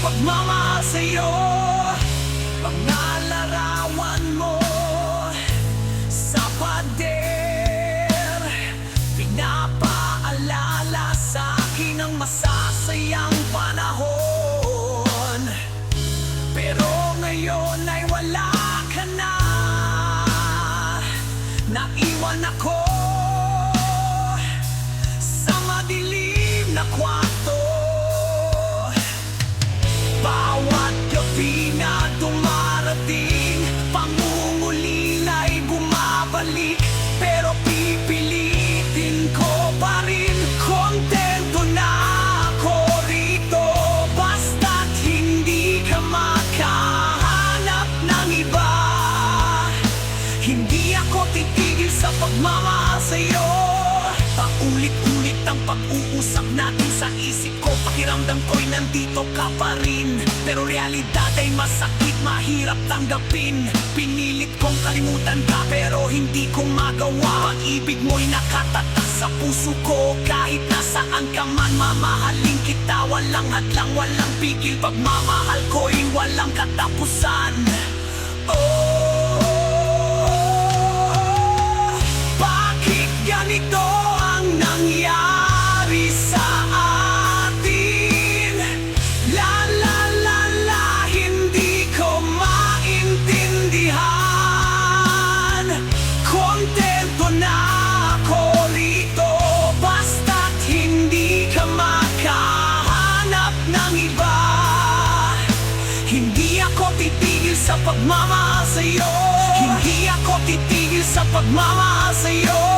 pagmamahal sa'yo. Mga larawan mo Sa pader Pinapaalala sa akin ang masasayang panahon. Pero ngayon ay wala ka na. Naiwan ako Sa madilim na kwarto bumabalik Pero pipilitin ko pa rin. Kontento na ako rito Basta't hindi ka makahanap ng iba. Hindi ako titigil sa pagmamahal Paulit-ulit ang pag-uusap natin sa isip ko. Pakiramdam ko'y nandito ka pa rin. Pero realidad ay masakit, mahirap tanggapin. Pinilit kong kalimutan ka pero hindi ko magawa. Pag-ibig mo'y nakatatak sa puso ko. Kahit nasaan ka man mamahalin kita. Walang hadlang, walang pigil. Pagmamahal ko'y walang katapusan. Oh, Hindi ako titigil sa pagmamahal sa'yo. Hindi ako titigil sa pagmamahal sa'yo